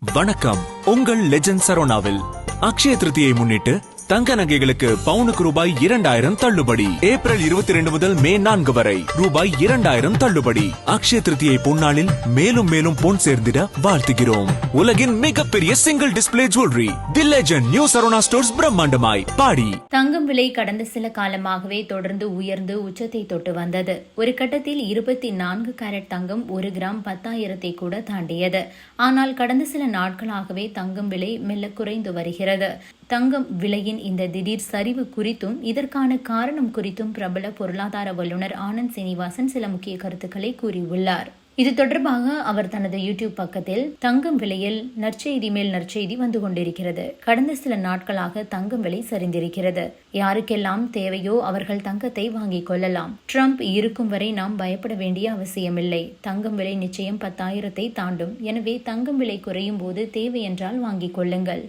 வணக்கம். உங்கள் லெஜண்ட் சரோனாவில் அக்ஷய திருதியை முன்னிட்டு தங்க நகைகளுக்கு பவுனுக்கு ரூபாய் இரண்டாயிரம் தள்ளுபடி. ஏப்ரல் இருபத்தி ரெண்டு முதல் மே நான்கு வரை ரூபாய் இரண்டாயிரம் தள்ளுபடி. அக்ஷய திருத்தியை பொன்னாளில் மேலும் மேலும் பொன் சேர்ந்திட வாழ்த்துகிறோம். உலகின் மிகப்பெரிய single display jewellery the legend new Saravana stores பிரம்மாண்டமாய். பாடி. தங்கம் விலை கடந்த சில காலமாகவே தொடர்ந்து உயர்ந்து உச்சத்தை தொட்டு வந்தது. ஒரு கட்டத்தில் இருபத்தி நான்கு கேரட் தங்கம் ஒரு கிராம் பத்தாயிரத்தை கூட தாண்டியது. ஆனால் கடந்த சில நாட்களாகவே தங்கம் விலை மெல்ல குறைந்து வருகிறது. தங்கம் விலையின் இந்த திடீர் சரிவு குறித்தும் இதற்கான காரணம் குறித்தும் பிரபல பொருளாதார வல்லுநர் ஆனந்த் சீனிவாசன் சில முக்கிய கருத்துக்களை கூறியுள்ளார். இது தொடர்பாக அவர் தனது யூடியூப் பக்கத்தில் தங்கம் விலையில் நற்செய்தி மேல் நற்செய்தி வந்து கொண்டிருக்கிறது. கடந்த சில நாட்களாக தங்கம் விலை சரிந்திருக்கிறது. யாருக்கெல்லாம் தேவையோ அவர்கள் தங்கத்தை வாங்கிக் கொள்ளலாம். ட்ரம்ப் இருக்கும் வரை நாம் பயப்பட வேண்டிய அவசியமில்லை. தங்கம் விலை நிச்சயம் பத்தாயிரத்தை தாண்டும். எனவே தங்கம் விலை குறையும் போது தேவை என்றால் வாங்கிக் கொள்ளுங்கள்.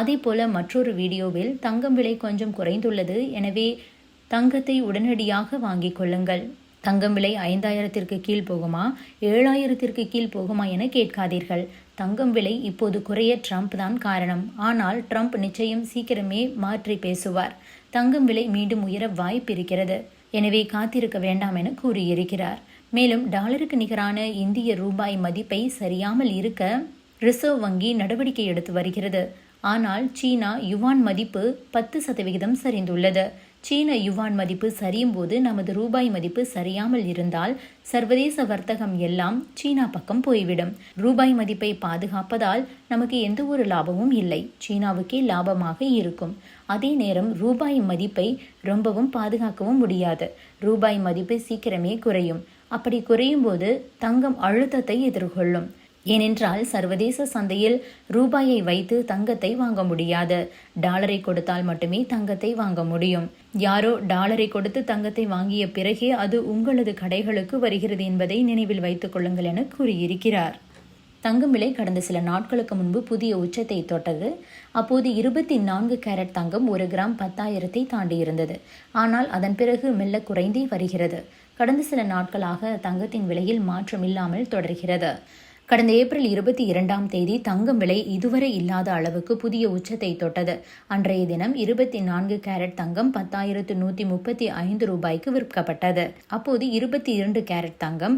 அதே போல மற்றொரு வீடியோவில் தங்கம் விலை கொஞ்சம் குறைந்துள்ளது. எனவே தங்கத்தை உடனடியாக வாங்கிக் கொள்ளுங்கள். தங்கம் விலை ஐந்தாயிரத்திற்கு கீழ் போகுமா? ஏழாயிரத்திற்கு கீழ் போகுமா என கேட்காதீர்கள். தங்கம் விலை இப்போது குறைய ட்ரம்ப் தான் காரணம். ஆனால் ட்ரம்ப் நிச்சயம் சீக்கிரமே மாற்றி பேசுவார். தங்கம் விலை மீண்டும் உயர வாய்ப்பு இருக்கிறது. எனவே காத்திருக்க வேண்டாம் என கூறியிருக்கிறார். மேலும் டாலருக்கு நிகரான இந்திய ரூபாய் மதிப்பை சரியாமல் இருக்க ரிசர்வ் வங்கி நடவடிக்கை எடுத்து வருகிறது. ஆனால் சீனா யுவான் மதிப்பு பத்து சதவிகிதம் சரிந்துள்ளது. சீன யுவான் மதிப்பு சரியும் போது நமது ரூபாய் மதிப்பு சரியாமல் இருந்தால் சர்வதேச வர்த்தகம் எல்லாம் சீனா பக்கம் போய்விடும். ரூபாய் மதிப்பை பாதுகாப்பதால் நமக்கு எந்த ஒரு லாபமும் இல்லை. சீனாவுக்கே லாபமாக இருக்கும். அதே நேரம் ரூபாய் மதிப்பை ரொம்பவும் பாதுகாக்கவும் முடியாது. ரூபாய் மதிப்பு சீக்கிரமே குறையும். அப்படி குறையும் போது தங்கம் அழுத்தத்தை எதிர்கொள்ளும். ஏனென்றால் சர்வதேச சந்தையில் ரூபாயை வைத்து தங்கத்தை வாங்க முடியாது. டாலரை கொடுத்தால் மட்டுமே தங்கத்தை வாங்க முடியும். யாரோ டாலரை கொடுத்து தங்கத்தை வாங்கிய பிறகே அது உங்களது கடைகளுக்கு வருகிறது என்பதை நினைவில் வைத்துக் கொள்ளுங்கள் என கூறியிருக்கிறார். தங்கம் விலை கடந்த சில நாட்களுக்கு முன்பு புதிய உச்சத்தை தொட்டது. அப்போது இருபத்தி நான்கு கேரட் தங்கம் ஒரு கிராம் பத்தாயிரத்தை தாண்டி இருந்தது ஆனால் அதன் பிறகு மெல்ல குறைந்தே வருகிறது. கடந்த சில நாட்களாக தங்கத்தின் விலையில் மாற்றம் இல்லாமல் தொடர்கிறது. கடந்த ஏப்ரல் இருபத்தி இரண்டாம் தேதி தங்கம் விலை இதுவரை இல்லாத அளவுக்கு புதிய உச்சத்தை தொட்டது. அன்றைய தினம் இருபத்தி நான்கு கேரட் தங்கம் பத்தாயிரத்து நூற்றி முப்பத்தி ஐந்து ரூபாய்க்கு விற்கப்பட்டது. அப்போது இருபத்தி இரண்டு கேரட் தங்கம்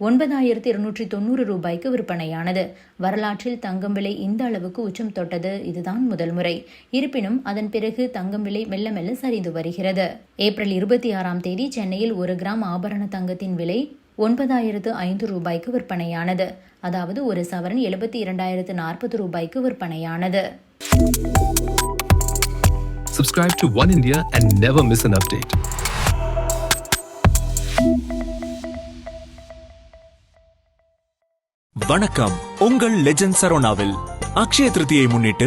ஒன்பதாயிரத்தி இருநூற்றி தொண்ணூறு ரூபாய்க்கு விற்பனையானது. வரலாற்றில் தங்கம் விலை இந்த அளவுக்கு உச்சம் தொட்டது. இதுதான் முதல் முறை. இருப்பினும் அதன் பிறகு தங்கம் விலை மெல்ல மெல்ல சரிந்து வருகிறது. ஏப்ரல் இருபத்தி ஆறாம் தேதி சென்னையில் ஒரு கிராம் ஆபரண தங்கத்தின் விலை ஒன்பதாயிரத்து ஐந்து ரூபாய்க்கு விற்பனையானது. அதாவது ஒரு சவரன் எழுபத்தி இரண்டாயிரத்து நாற்பது ரூபாய்க்கு விற்பனையானது. Subscribe to One India and never miss an update. வணக்கம். உங்கள் லெஜண்ட் சரோனாவில் அக்ஷய திருதியை முன்னிட்டு